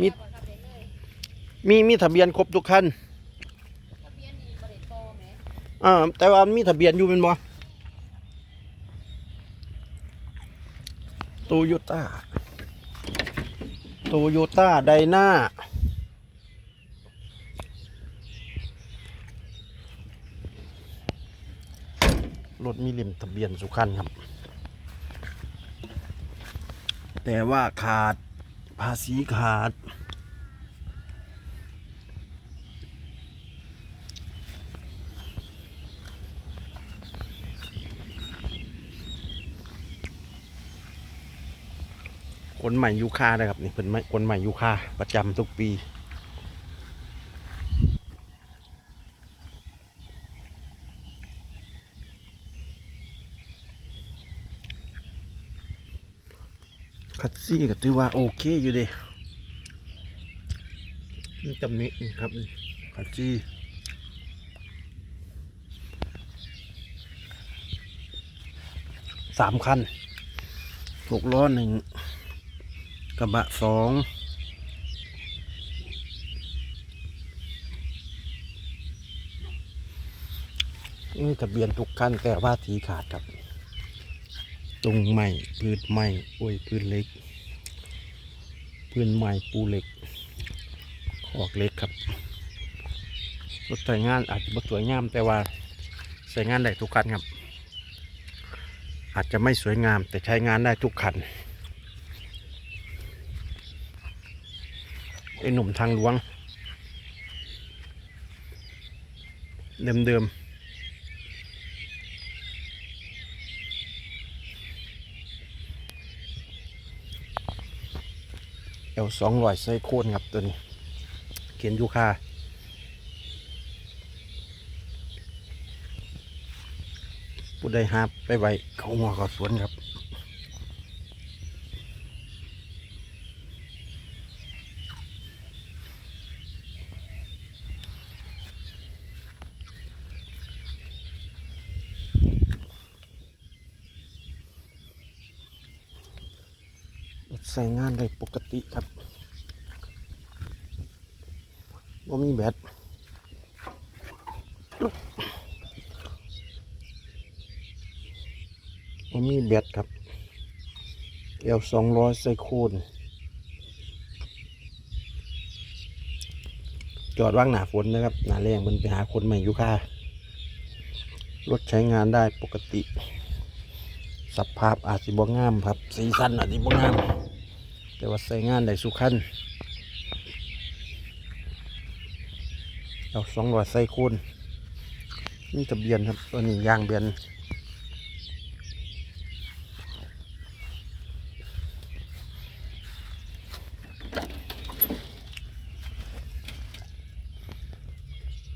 มีมีมีทะเบียนครบทุกคันทะเบียนนี่บ่ได้ต่อแหมอ่าแต่ว่ามีทะเบียนอยู่เป็นบ่โตโยต้าโตโยต้าไดนารถมีเล่มทะเบียนสุขันครับ แต่ว่าขาดภาษีขาด คนใหม่ยูคานะครับนี่เป็นคนใหม่ยูคาประจำทุกปี คัด ซี่ก็ถือว่าโอเคอยู่เดีนี่ตำหนินี่ครับนี่คัดซี่สามคันหกล้อหนึ่งกระบะสองนี่ทะเบียนทุกคันแต่ว่าสีขาดครับตรงใหม่พืชใหม่โอ้ยพืชเล็ก พื้นใหม่ปูเหล็กขอกเล็กครับรถใช้งานอาจจะไม่สวยงามแต่ว่าใช้งานได้ทุกคันครับ อาจจะไม่สวยงามแต่ใช้งานได้ทุกคันไอ้หนุ่มทางหลวง เดิมเเอลสองร้อยไซโคนครับตัวนี้ เขียนยูคาผู้ใดหาไปไว้เขาหัวเขาสวนครับ ใส่งานได้ปกติครับว่ามีแบตว่ามีแบตครับเอลสองร้อยใส่โคนจอดว่างหนาฝนนะครับ หนาแรงมันไปหาคนใหม่อยู่ค่ะรถใช้งานได้ปกติ สภาพอาจสิบ่งามครับ สีสันอาจสิบ่งาม แต่ว่าใส่งานได้สุขันเราสองร้อยใส่คูณนี่ทะเบียนครับตัวนี้ยางเบียน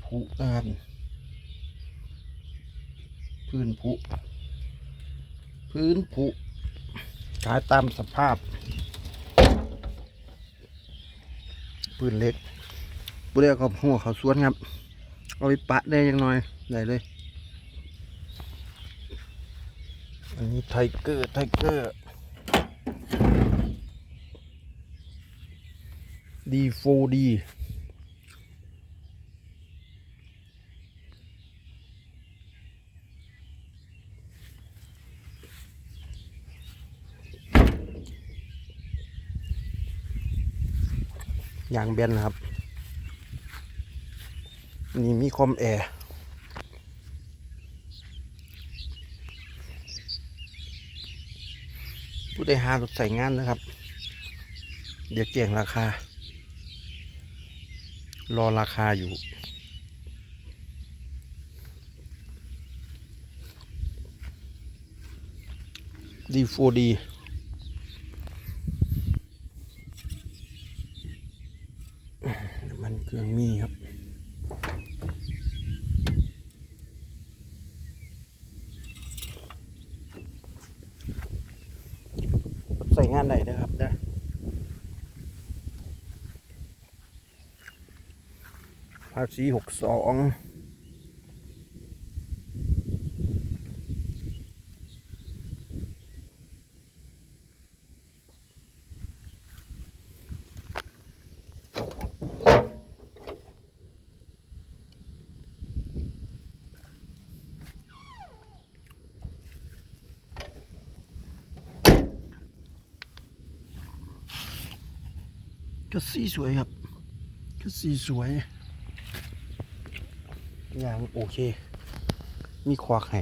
ผุงานพื้นผุพื้นผุขายตามสภาพ ปืนเล็กปืนเล็กกับหัวเขาสวนครับ เอาไปปะได้ยังน้อยได้เลย อันนี้ไทเกอร์ไทเกอร์ดีโฟดี ยางเบนนะครับ นี่มีคอมแอร์ผู้ได้หารถใส่งานนะครับ เดี๋ยวแจ้งราคา รอราคาอยู่ดีโฟดี น้ำมันเครื่องมีครับ ใส่งานไหนนะครับนะภาษีหกสอง ก็สีสวยครับก็สีสวยอย่างโอเค มีควักให้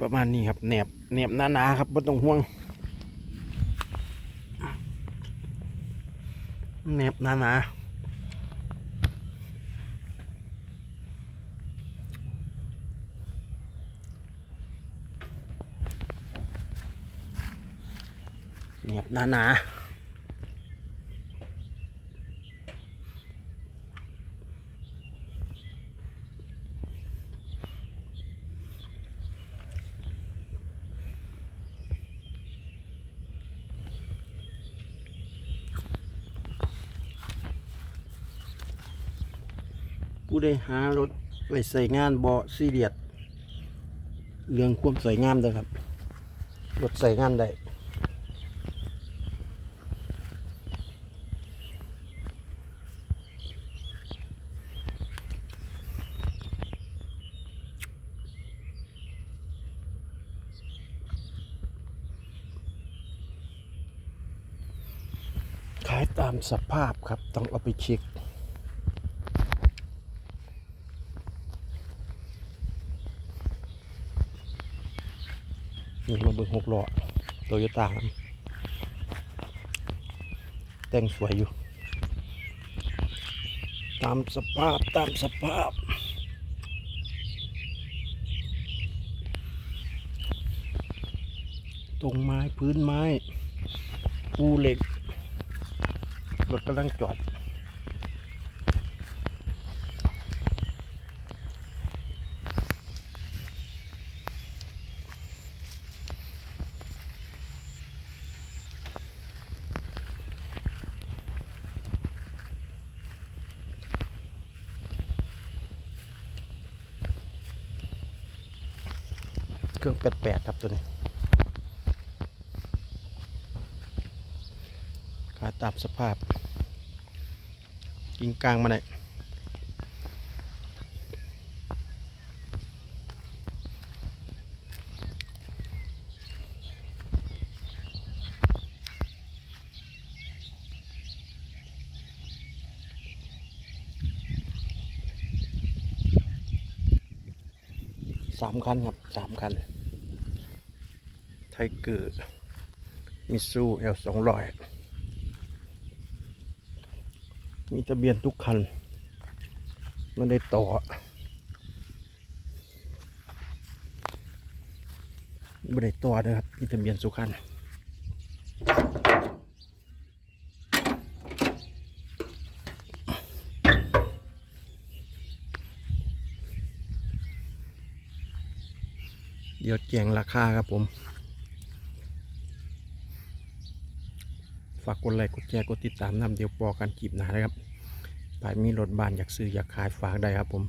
ประมาณนี้ครับแหนบแหนบหนาๆครับไม่ต้องห่วงแหนบหนาๆ เนียบหนาหนาผู้ได้หารถไปใส่งานบ่ซีเรียสเรื่องความสวยงามเด้อครับ รถใส่งานได้ายตามสภาพครับ ต้องเอาไปเช็คนี่มาเบิ่งหกล้อโตโยต้าแต่งสวยอยู่ ตามสภาพตามสภาพ ตรงไม้พื้นไม้ปูเหล็ก รถกำลังจอดเครื่องแปดๆครับตัวนี้ ขา ตามสภาพ กิ่งกลางมาไหนอยสามคันครับสามคัน ไทเกอร์มิซูเอลสองร้อย มีทะเบียนทุกคันไม่ได้ต่อ ไม่ได้ต่อนะครับ มีทะเบียนสุขันเดี๋ยวแจ้งราคาครับผม ฝากกดไลค์กดแชร์กดติดตามนำเดี๋ยวปอกันจีบหนานะครับไปมีรถบ้านอยากซื้ออยากขายฝากได้ครับผม